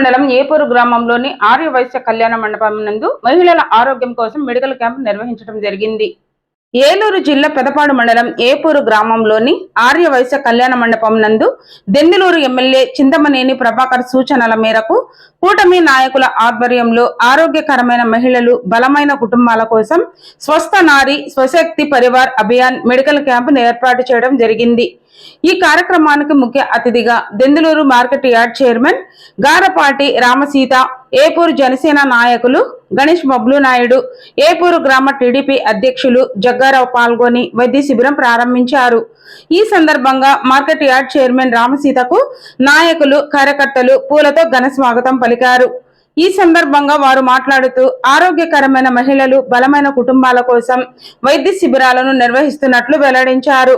మండలం ఏపూరు గ్రామంలోని ఆర్య వైశ్య కళ్యాణ మండపం నందు మహిళల ఆరోగ్యం కోసం మెడికల్ క్యాంప్ నిర్వహించడం జరిగింది. ఏలూరు జిల్లా పెదపాడు మండలం ఏపూరు గ్రామంలోని ఆర్య వైశ్య కళ్యాణ మండపం నందు దెందులూరు ఎమ్మెల్యే చింతమనేని ప్రభాకర్ సూచనల మేరకు కూటమి నాయకుల ఆధ్వర్యంలో ఆరోగ్యకరమైన మహిళలు బలమైన కుటుంబాల కోసం స్వస్థ నారి స్వశక్తి పరివార్ అభియాన్ మెడికల్ క్యాంపును ఏర్పాటు చేయడం జరిగింది. ఈ కార్యక్రమానికి ముఖ్య అతిథిగా Denduluru market yard chairman Garapati Ramaseetha Epuru Janasena నాయకులు గణేష్ బబ్లు నాయుడు ఏపూరు గ్రామ టీడీపీ అధ్యక్షులు జగ్గారావు పాల్గొని వైద్య శిబిరం ప్రారంభించారు. ఈ సందర్భంగా మార్కెట్ యార్డ్ చైర్మన్ రామసీతకు నాయకులు కార్యకర్తలు పూలతో ఘన స్వాగతం పలికారు. ఈ సందర్భంగా వారు మాట్లాడుతూ ఆరోగ్యకరమైన మహిళలు బలమైన కుటుంబాల కోసం వైద్య శిబిరాలను నిర్వహిస్తున్నట్లు వెల్లడించారు.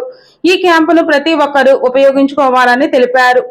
ఈ క్యాంపును ప్రతి ఒక్కరూ ఉపయోగించుకోవాలని తెలిపారు.